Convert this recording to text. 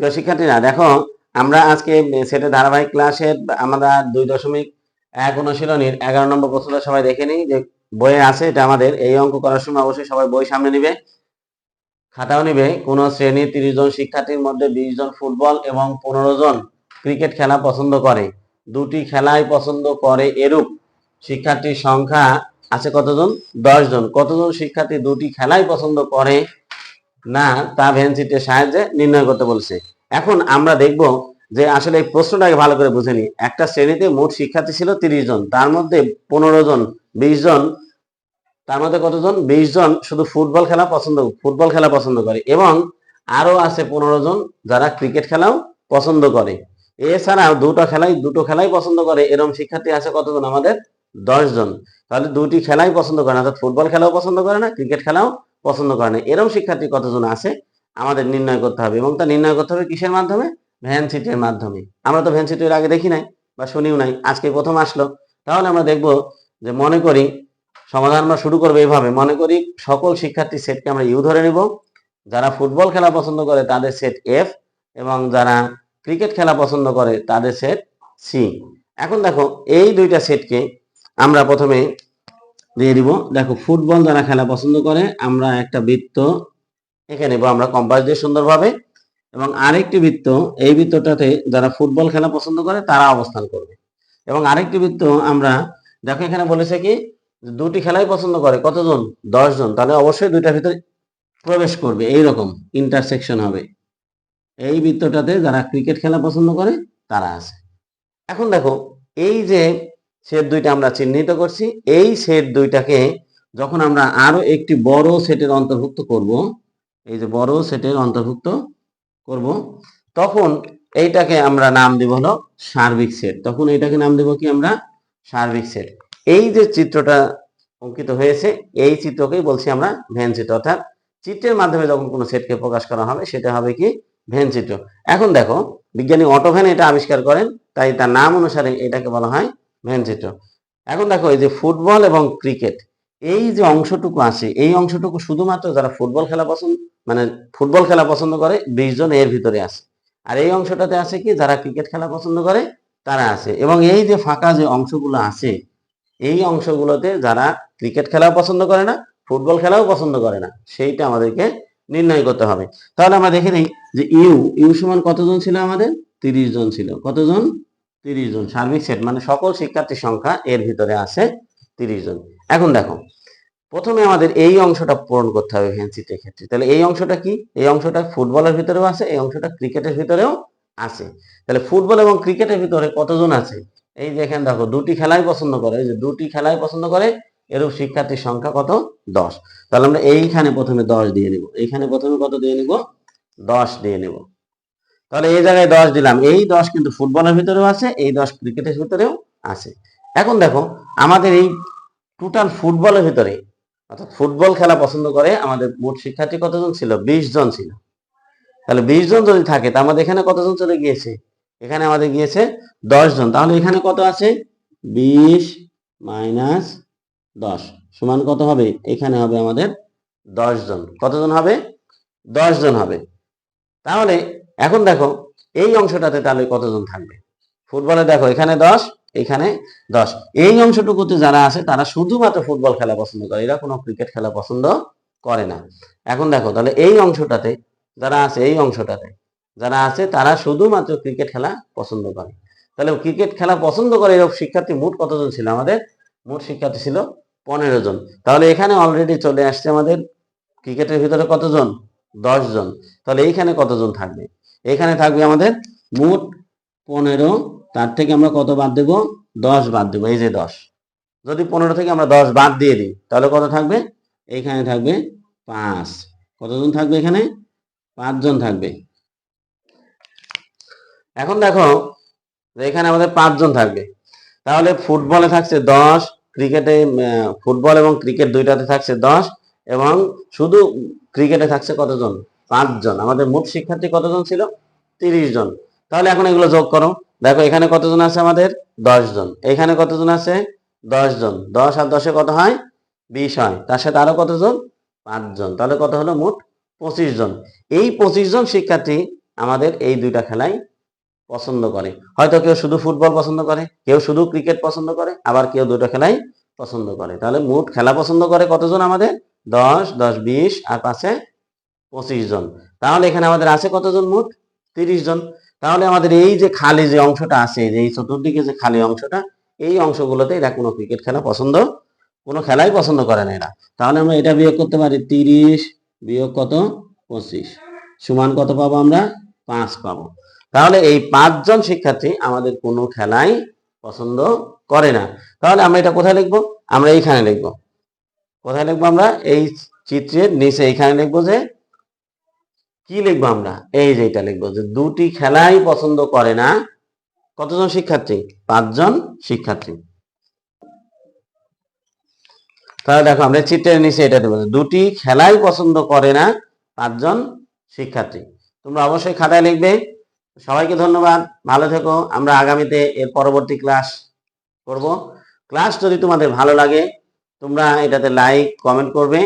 প্রিয় শিক্ষার্থীরা, দেখো, আমরা আজকে সেটে ধারাবাহিক ক্লাসের আমরা দুই দশমিক এক অনুশীলনীর এগারো নম্বর প্রশ্নটা সবাই দেখে নিই যে বইয়ে আছে, এটা আমাদের, এই অঙ্ক করার সময় অবশ্যই সবাই বই সামনে নিবে। খাতাও নিবে, কোন শ্রেণির তিরিশ জন শিক্ষার্থীর মধ্যে বিশ জন ফুটবল এবং পনেরো জন ক্রিকেট খেলা পছন্দ করে। দুটি খেলাই পছন্দ করে এরূপ শিক্ষার্থীর সংখ্যা আছে কতজন? দশ জন। কতজন শিক্ষার্থী দুটি খেলাই পছন্দ করে না, তা ভ্যানসিটের সাহায্যে নির্ণয় করতে বলছে। এখন আমরা দেখব যে আসলে এই প্রশ্নটাকে ভালো করে বুঝে নি একটা শ্রেণীতে মোট শিক্ষার্থী ছিল তিরিশ জন, তার মধ্যে পনেরো জন, বিশ জন, তার মধ্যে কতজন? বিশ জন শুধু ফুটবল খেলা পছন্দ, ফুটবল খেলা পছন্দ করে। এবং আরও আছে পনেরো জন যারা ক্রিকেট খেলাও পছন্দ করে। এছাড়াও দুটো খেলাই দুটো খেলাই পছন্দ করে। এরকম শিক্ষার্থী আছে কতজন? আমাদের দশ জন। তাহলে দুটি খেলাই পছন্দ করে না, অর্থাৎ ফুটবল খেলাও পছন্দ করে না, ক্রিকেট খেলাও পছন্দ করে না। এরকম শিক্ষার্থী কতজন আছে আমাদের নির্ণয় করতে হবে এবং তা নির্ণয় করতে হবে কিসের মাধ্যমে? ভ্যান সিটের মাধ্যমে। আমরা তো ভ্যান সিটের আগে দেখি নাই বা শুনিও নাই, আজকে প্রথম আসলো। তাহলে আমরা দেখব যে মনে করি সমাধান আমরা শুরু করব এইভাবে মনে করি সকল শিক্ষার্থী সেটকে আমরা ইউ ধরে নিব। যারা ফুটবল খেলা পছন্দ করে তাদের সেট এফ এবং যারা ক্রিকেট খেলা পছন্দ করে তাদের সেট সি এখন দেখো, এই দুইটা সেটকে আমরা প্রথমে দিয়ে দিব। দেখো, ফুটবল যারা খেলা পছন্দ করে, আমরা একটা বৃত্ত এঁকে নেব আমরা কম্পাস দিয়ে সুন্দরভাবে। এবং আরেকটি বৃত্ত, এই বৃত্তটাতে যারা ফুটবল খেলা পছন্দ করে, তারা অবস্থান করবে। এবং আরেকটি বৃত্ত আমরা, দেখো এখানে বলেছে কি দুটি খেলাই পছন্দ করে, কতজন? দশ জন তাহলে অবশ্যই দুইটার ভিতরে প্রবেশ করবে এই রকম ইন্টারসেকশন হবে। এই বৃত্তটাতে যারা ক্রিকেট খেলা পছন্দ করে, তারা আছে। এখন দেখো, এই যে সেট দুইটা আমরা চিহ্নিত করছি। এই সেট দুইটাকে যখন আমরা আরও একটি বড় সেটের অন্তর্ভুক্ত করব, এই যে বড় সেটের অন্তর্ভুক্ত করব, তখন এইটাকে আমরা নাম দেব হলো সার্বিক সেট। তখন এইটাকে নাম দেব কি আমরা? সার্বিক সেট। এই যে চিত্রটা অঙ্কিত হয়েছে, এই চিত্রকেই বলছি আমরা ভ্যান চিত্র অর্থাৎ চিত্রের মাধ্যমে যখন কোনো সেটকে প্রকাশ করা হবে, সেটা হবে কি? ভ্যান চিত্র। এখন দেখো, বিজ্ঞানী অটোভ্যান এটা আবিষ্কার করেন, তাই তার নাম অনুসারে এটাকে বলা হয় ভ্যান চিত্র এখন দেখো এই যে ফুটবল এবং ক্রিকেট, এই যে অংশটুকু আছে, এই অংশটুকু শুধুমাত্র যারা ফুটবল খেলা পছন্দ মানে ফুটবল খেলা পছন্দ করে, বিশ জন এর ভিতরে আছে। আর এই অংশটাতে আছে কি, যারা ক্রিকেট খেলা পছন্দ করে, তারা আছে। এবং এই যে ফাঁকা যে অংশগুলো আছে, এই অংশগুলোতে যারা ক্রিকেট খেলাও পছন্দ করে না, ফুটবল খেলাও পছন্দ করে না, সেইটা আমাদেরকে নির্ণয় করতে হবে। তাহলে আমরা দেখে নিই যে ইউ ইউ সমান কতজন ছিল আমাদের? তিরিশ জন ছিল। কতজন? তিরিশ জন সার্বিক সেট মানে সকল শিক্ষার্থীর সংখ্যা এর ভিতরে আছে তিরিশ জন। এখন দেখো, প্রথমে আমাদের এই অংশটা পূরণ করতে হবে ভ্যান্সিটের ক্ষেত্রে। তাহলে এই অংশটা কি? এই অংশটা ফুটবলের ভিতরেও আছে এই অংশটা ক্রিকেটের ভিতরেও আছে তাহলে ফুটবল এবং ক্রিকেটের ভিতরে কতজন আছে? এই যে এখানে দেখো, দুটি খেলাই পছন্দ করে, এই যে দুটি খেলাই পছন্দ করে, এরূপ শিক্ষার্থীর সংখ্যা কত? দশ। তাহলে আমরা এইখানে প্রথমে দশ দিয়ে নিব। এইখানে প্রথমে কত দিয়ে নিব? দশ দিয়ে নিব। তাহলে এই জায়গায় দশ দিলাম। এই দশ কিন্তু ফুটবলের ভিতরেও আছে, এই দশ ক্রিকেটের ভিতরেও আছে। এখন দেখো, আমাদের এই টোটাল ফুটবলের ভিতরে, অর্থাৎ ফুটবল খেলা পছন্দ করে আমাদের মোট শিক্ষার্থী কতজন ছিল? বিশ জন ছিল। তাহলে বিশ জন যদি থাকে তা আমাদের এখানে কতজন চলে গিয়েছে? এখানে আমাদের গিয়েছে দশ জন। তাহলে এখানে কত আছে? বিশ মাইনাস দশ। সমান কত হবে? এখানে হবে আমাদের দশ জন। কতজন হবে? দশ জন হবে। তাহলে এখন দেখো, এই অংশটাতে তাহলে কতজন থাকবে? ফুটবলে দেখো, এখানে দশ এখানে দশ। এই অংশটুকুতে যারা আছে, তারা শুধুমাত্র ফুটবল খেলা পছন্দ করে। এরা কোনো ক্রিকেট খেলা পছন্দ করে না। এখন দেখো, তাহলে এই অংশটাতে যারা আছে, এই অংশটাতে যারা আছে, তারা শুধুমাত্র ক্রিকেট খেলা পছন্দ করে। তাহলে ক্রিকেট খেলা পছন্দ করে এরকম শিক্ষার্থী মোট কতজন ছিল আমাদের? মোট শিক্ষার্থী ছিল পনেরো জন। তাহলে এখানে অলরেডি চলে আসছে আমাদের ক্রিকেটের ভিতরে কতজন? দশ জন। তাহলে এইখানে কতজন থাকবে? এখানে থাকবে আমাদের মোট পনেরো, তার থেকে আমরা কত বাদ দেব? দশ বাদ দেবো, এই যে দশ। যদি পনেরো থেকে আমরা দশ বাদ দিয়ে দিই, তাহলে কত থাকবে? এইখানে থাকবে পাঁচ। কতজন থাকবে এখানে? পাঁচজন থাকবে। এখন দেখো এখানে আমাদের পাঁচজন থাকবে। তাহলে ফুটবলে থাকছে দশ, ক্রিকেটে ফুটবল এবং ক্রিকেট দুইটাতে থাকছে দশ এবং শুধু ক্রিকেটে থাকছে কতজন? পাঁচজন। আমাদের মোট শিক্ষার্থী কতজন ছিল? তিরিশ জন। তাহলে এখন এগুলো যোগ করো। দেখো, এখানে কতজন আছে আমাদের? দশ জন। এখানে কতজন আছে? দশ জন। দশ আর দশে কত হয়? বিশ হয়। তার সাথে আরও কতজন? পাঁচজন। তাহলে কত হলো? মোট পঁচিশ জন। এই পঁচিশ জন শিক্ষার্থী আমাদের এই দুইটা খেলাই পছন্দ করে। হয়তো কেউ শুধু ফুটবল পছন্দ করে, কেউ শুধু ক্রিকেট পছন্দ করে, আবার কেউ দুটো খেলাই পছন্দ করে। তাহলে মোট খেলা পছন্দ করে কতজন আমাদের? দশ দশ, বিশ আর পাশে পঁচিশ জন। তাহলে এখানে আমাদের আছে কতজন মোট? তিরিশ জন। তাহলে আমাদের এই যে খালি যে অংশটা আছে যে এই চতুর্দিকে যে খালি অংশটা, এই অংশগুলোতে এরা কোনো ক্রিকেট খেলা পছন্দ, কোনো খেলাই পছন্দ করে না এরা। তাহলে আমরা এটা বিয়োগ করতে পারি তিরিশ, বিয়োগ কত? পঁচিশ। সমান কত পাবো আমরা? পাঁচ পাবো। তাহলে এই পাঁচজন শিক্ষার্থী আমাদের কোনো খেলাই পছন্দ করে না। তাহলে আমরা এটা কোথায় লিখব? আমরা এইখানে লিখব। কোথায় লিখব আমরা? এই চিত্রের নিচে এইখানে লিখব যে কি লিখব আমরা? এই যে এটা লিখব যে দুটি খেলাই পছন্দ করে না, কতজন শিক্ষার্থী? পাঁচজন শিক্ষার্থী। তাহলে দেখো আমরা চিত্রের নিচে এটা দেবো দুটি খেলাই পছন্দ করে না, পাঁচজন শিক্ষার্থী। তোমরা অবশ্যই খাতায় লিখবে। সবাইকে ধন্যবাদ। ভালো থেকো। আমরা আগামীতে এর পরবর্তী ক্লাস করব। ক্লাস যদি তোমাদের ভালো লাগে, তোমরা এটাতে লাইক, কমেন্ট করবে।